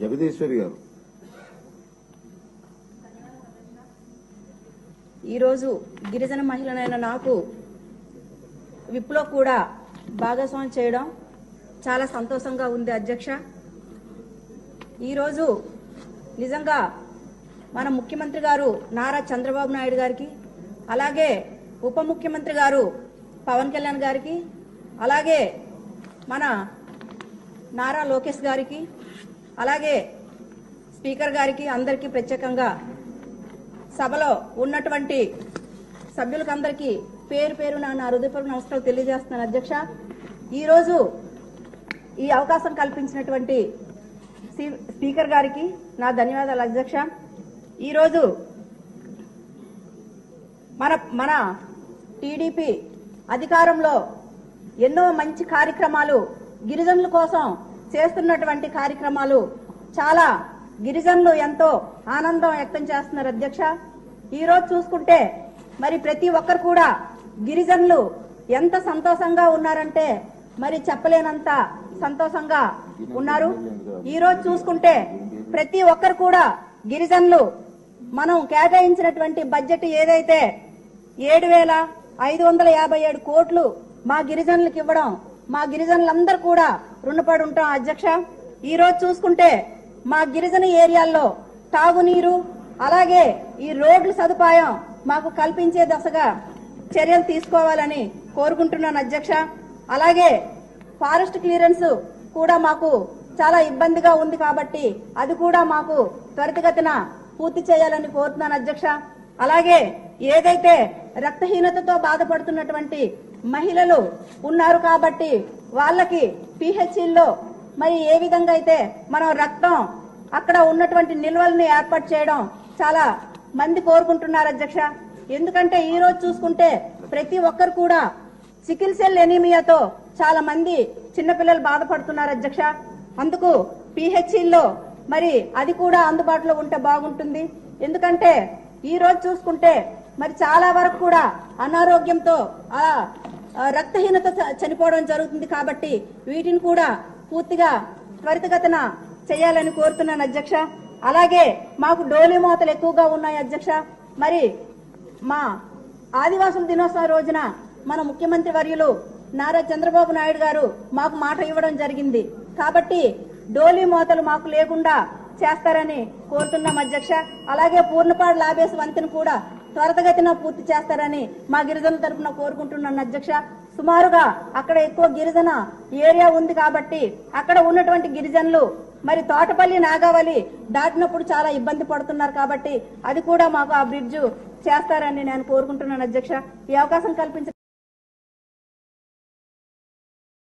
జగదీశ్వరి గారు. ఈరోజు గిరిజన మహిళనైన నాకు విప్లో కూడా భాగస్వామి చేయడం చాలా సంతోషంగా ఉంది అధ్యక్ష. ఈరోజు నిజంగా మన ముఖ్యమంత్రి గారు నారా చంద్రబాబు నాయుడు గారికి అలాగే ఉప ముఖ్యమంత్రి గారు పవన్ కళ్యాణ్ గారికి అలాగే మన నారా లోకేష్ గారికి అలాగే స్పీకర్ గారికి అందరికీ ప్రత్యేకంగా సభలో ఉన్నటువంటి సభ్యులకందరికీ పేరు పేరు నా నా హృదయపూర్వక నమస్కారాలు తెలియజేస్తున్నాను అధ్యక్ష. ఈరోజు ఈ అవకాశం కల్పించినటువంటి సి- స్పీకర్ గారికి నా ధన్యవాదాలు అధ్యక్ష. ఈరోజు మన మన టీడీపీ అధికారంలో ఎన్నో మంచి కార్యక్రమాలు గిరిజనుల కోసం చేస్తున్నటువంటి కార్యక్రమాలు చాలా గిరిజనులు ఎంతో ఆనందం వ్యక్తం చేస్తున్నారు అధ్యక్ష. ఈ రోజు చూసుకుంటే మరి ప్రతి ఒక్కరు కూడా గిరిజనులు ఎంత సంతోషంగా ఉన్నారంటే మరి చెప్పలేనంత సంతోషంగా ఉన్నారు. ఈరోజు చూసుకుంటే ప్రతి ఒక్కరు కూడా గిరిజనులు మనం కేటాయించినటువంటి బడ్జెట్ ఏదైతే ఏడు వేల ఐదు వందల యాభై ఏడు కోట్లు మా గిరిజనులకు ఇవ్వడం. మా గిరిజనులందరూ కూడా రుణపడి ఉంటాం అధ్యక్ష. ఈ రోజు చూసుకుంటే మా గిరిజన ఏరియాల్లో తాగునీరు అలాగే ఈ రోడ్ల సదుపాయం మాకు కల్పించే దశగా చర్యలు తీసుకోవాలని కోరుకుంటున్నాను అధ్యక్ష. అలాగే ఫారెస్ట్ క్లియరెన్స్ కూడా మాకు చాలా ఇబ్బందిగా ఉంది కాబట్టి అది కూడా మాకు త్వరితగతిన పూర్తి చేయాలని కోరుతున్నాను అధ్యక్ష. అలాగే ఏదైతే రక్తహీనతతో బాధపడుతున్నటువంటి మహిళలు ఉన్నారు కాబట్టి వాళ్ళకి పిహెచ్సిల్లో మరి ఏ విధంగా అయితే మనం రక్తం అక్కడ ఉన్నటువంటి నిల్వల్ని ఏర్పాటు చేయడం చాలా మంది కోరుకుంటున్నారు అధ్యక్ష. ఎందుకంటే ఈ రోజు చూసుకుంటే ప్రతి ఒక్కరు కూడా సికిల్ సెల్ ఎనీమియాతో చాలా మంది చిన్నపిల్లలు బాధపడుతున్నారు అధ్యక్ష. అందుకు పిహెచ్సిల్లో మరి అది కూడా అందుబాటులో ఉంటే బాగుంటుంది. ఎందుకంటే ఈ రోజు చూసుకుంటే మరి చాలా వరకు కూడా అనారోగ్యంతో ఆ రక్తహీనత చ- చనిపోవడం జరుగుతుంది కాబట్టి వీటిని కూడా పూర్తిగా త్వరితగతన చేయాలని కోరుతున్నాను అధ్యక్ష. అలాగే మాకు డోలి మోతలు ఎక్కువగా ఉన్నాయి అధ్యక్ష. మరి మా ఆదివాసుల దినోత్సవం రోజున మన ముఖ్యమంత్రి వర్యులు నారా చంద్రబాబు నాయుడు గారు మాకు మాట ఇవ్వడం జరిగింది. కాబట్టి డోలీ మోతలు మాకు లేకుండా చేస్తారని కోరుతున్నాం అధ్యక్ష. అలాగే పూర్ణపాడు లాబేస్ వంతెన కూడా త్వరతగతిన పూర్తి చేస్తారని మా గిరిజనుల తరపున కోరుకుంటున్నాను అధ్యక్ష. సుమారుగా అక్కడ ఎక్కువ గిరిజన ఏరియా ఉంది కాబట్టి అక్కడ ఉన్నటువంటి గిరిజనులు మరి తోటపల్లి నాగావళి దాటినప్పుడు చాలా ఇబ్బంది పడుతున్నారు కాబట్టి అది కూడా మాకు ఆ బ్రిడ్జ్ చేస్తారని నేను కోరుకుంటున్నాను అధ్యక్ష. ఈ అవకాశం కల్పించ